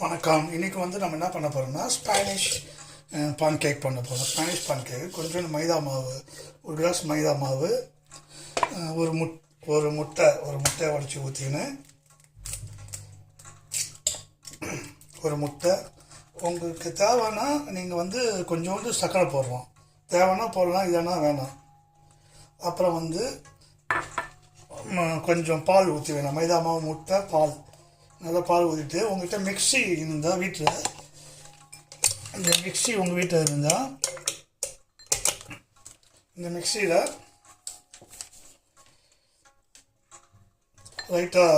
வணக்கம். இன்னைக்கு வந்து நம்ம என்ன பண்ண போகிறோம்னா ஸ்பானிஷ் பான் கேக் பண்ண போகிறோம் ஸ்பானிஷ் பான் கேக் கொஞ்சோண்டு மைதா மாவு ஒரு கிளாஸ் மைதா மாவு ஒரு முட் ஒரு முட்டை ஒரு முட்டையை உடச்சி ஊற்றிக்கின்னு ஒரு முட்டை. உங்களுக்கு தேவைன்னா நீங்கள் வந்து கொஞ்சோண்டு சர்க்கரை போடுறோம் தேவைன்னா போடலாம் இல்லைன்னா வேணாம். அப்புறம் வந்து கொஞ்சம் பால் ஊற்றி வேணும். மைதா மாவு முட்டை பால். நல்லா பால் ஊற்றிட்டு உங்கள்கிட்ட மிக்ஸி இருந்தால் வீட்டில் இந்த மிக்ஸி உங்கள் வீட்டில் இருந்தால் இந்த மிக்ஸியில் லைட்டாக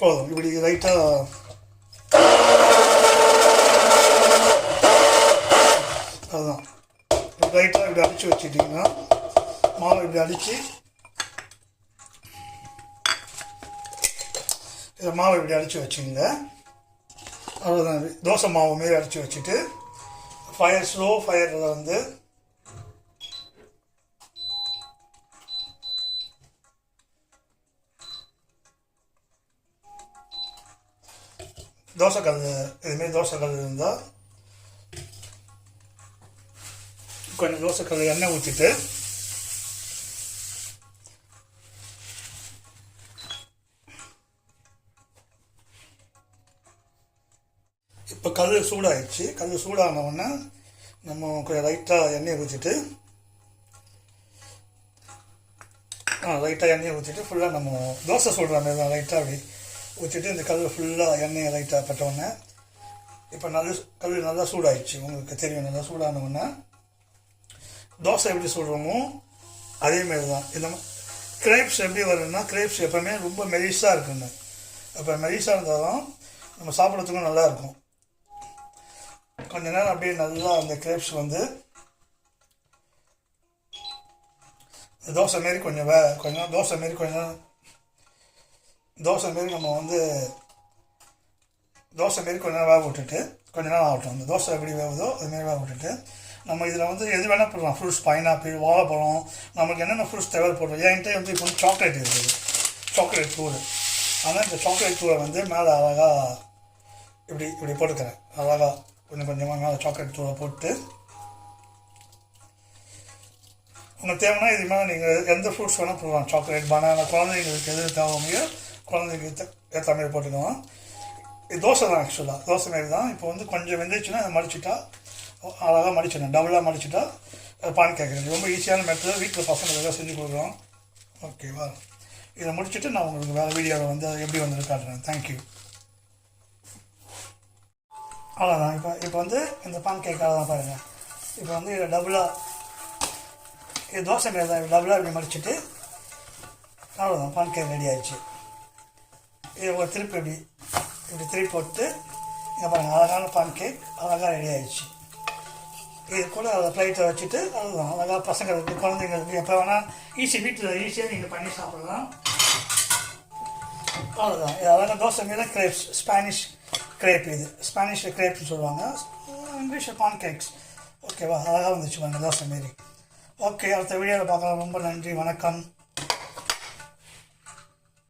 போதும். இப்படி லைட்டாக அதுதான் லைட்டாக இப்படி அடித்து வச்சுட்டிங்கன்னா மாவை இப்படி அடித்து இதை மாவை இப்படி அடித்து வச்சுங்க. அவ்வளோதான் தோசை மாவு மாரி அடித்து வச்சுட்டு ஃபயர் ஸ்லோ ஃபயரில் வந்து தோசைக்கல் இதுமாரி தோசைக்கல் இருந்தால் கொஞ்சம் தோசைக்கல் எண்ணெய் ஊற்றிட்டு இப்போ கல் சூடாகிடுச்சு கல் சூடானவுடனே நம்ம கொஞ்சம் லைட்டாக எண்ணெயை ஊற்றிட்டு ஆ லைட்டாக எண்ணெயை ஊற்றிட்டு ஃபுல்லாக நம்ம தோசை சுடுற மாதிரி தான் லைட்டாக அப்படி ஊற்றிட்டு இந்த கல் ஃபுல்லாக எண்ணெயை லைட்டாக பட்டவுடனே இப்போ நல்ல கல் நல்லா சூடாகிடுச்சு உங்களுக்கு தெரியும் நல்லா சூடானவுடனே தோசை எப்படி சுடுறோமோ அதேமாரி தான். இந்த கிரேப்ஸ் எப்படி வரும்னா கிரேப்ஸ் எப்போவுமே ரொம்ப மெலிசாக இருக்குங்க. அப்போ மெலிசாக இருந்தால் தான் நம்ம சாப்பிட்றதுக்கும் நல்லா இருக்கும். கொஞ்ச நேரம் அப்படியே நல்லா அந்த கிரேப்ஸ் வந்து தோசை மாரி கொஞ்சம் வே கொஞ்சம் தோசை மாரி கொஞ்சம் தோசை மாரி நம்ம வந்து தோசை மாரி கொஞ்ச நேரம் வேக விட்டுட்டு கொஞ்ச நேரம் ஆகட்டும். அந்த தோசை எப்படி வேகுதோ அதுமாரி வேக விட்டுட்டு நம்ம இதில் வந்து எது வேணால் போடலாம். ஃப்ரூட்ஸ் பைனாப்பிள் வாழைப்பழம் நமக்கு என்னென்ன ஃப்ரூட்ஸ் தேவைப்படுறோம் என்கிட்ட வந்து இப்போ வந்து சாக்லேட் இருக்குது. சாக்லேட் தூள். ஆனால் இந்த சாக்லேட் தூளை வந்து மேலே அழகாக இப்படி இப்படி போட்டுக்கிறேன். அழகாக கொஞ்சம் கொஞ்சமாக மேலே சாக்லேட் தூளை போட்டு. உங்களுக்கு தேவைன்னா இது மேலே நீங்கள் எந்த ஃப்ரூட்ஸ் வேணால் போடலாம். சாக்லேட் பனானா குழந்தைங்களுக்கு எது தேவையோ குழந்தைங்களுக்கு ஏற்ற மாதிரி போட்டுக்கலாம். இது தோசை தான் ஆக்சுவலாக தோசை மாரி தான். இப்போ வந்து கொஞ்சம் வெந்துச்சுன்னா அதை மடிச்சிட்டா அழகாக மடிச்சிடணும் டபுளாக மடிச்சிட்டா பான் கேட்குறது. ரொம்ப ஈஸியான மெத்தட் வீட்டில் பசங்களுக்கு செஞ்சு கொடுக்குறோம். ஓகேவா இதை முடிச்சுட்டு நான் உங்களுக்கு வேறு வீடியோவில் வந்து அது எப்படி வந்து காட்டுறேன். தேங்க்யூ அவ்வளோதான் இப்போ இப்போ வந்து இந்த பான் கேக்காக தான் பாருங்கள் இப்போ வந்து இதை டபுளாக இது தோசை மேலே தான் டபுளாக இப்படி மடிச்சுட்டு அவ்வளோதான் பான் கேக் ரெடி ஆயிடுச்சு. இது ஒரு திருப்பி இப்படி இப்படி திருப்பி போட்டு இங்கே பாருங்கள் அழகான பான் கேக் அழகாக ரெடி ஆயிடுச்சு. இது கூட அதை பிளேட்டை வச்சுட்டு அதுதான். அழகாக பசங்களுக்கு குழந்தைங்களுக்கு எப்போ வேணால் ஈஸி வீட்டில் ஈஸியாக நீங்கள் பண்ணி சாப்பிடலாம். அவ்வளோதான் இது அழகாக தோசை மீது கிரேப்ஸ் ஸ்பானிஷ் கிரேப் இது. ஸ்பானிஷ் கிரேப்னு சொல்லுவாங்க. இங்கிலீஷ் பான் கேக்ஸ் ஓகேவா அழகாக வந்துச்சு பாருங்க தோசை மாரி. ஓகே அடுத்த வீடியோவில் பார்க்கலாம். ரொம்ப நன்றி வணக்கம்.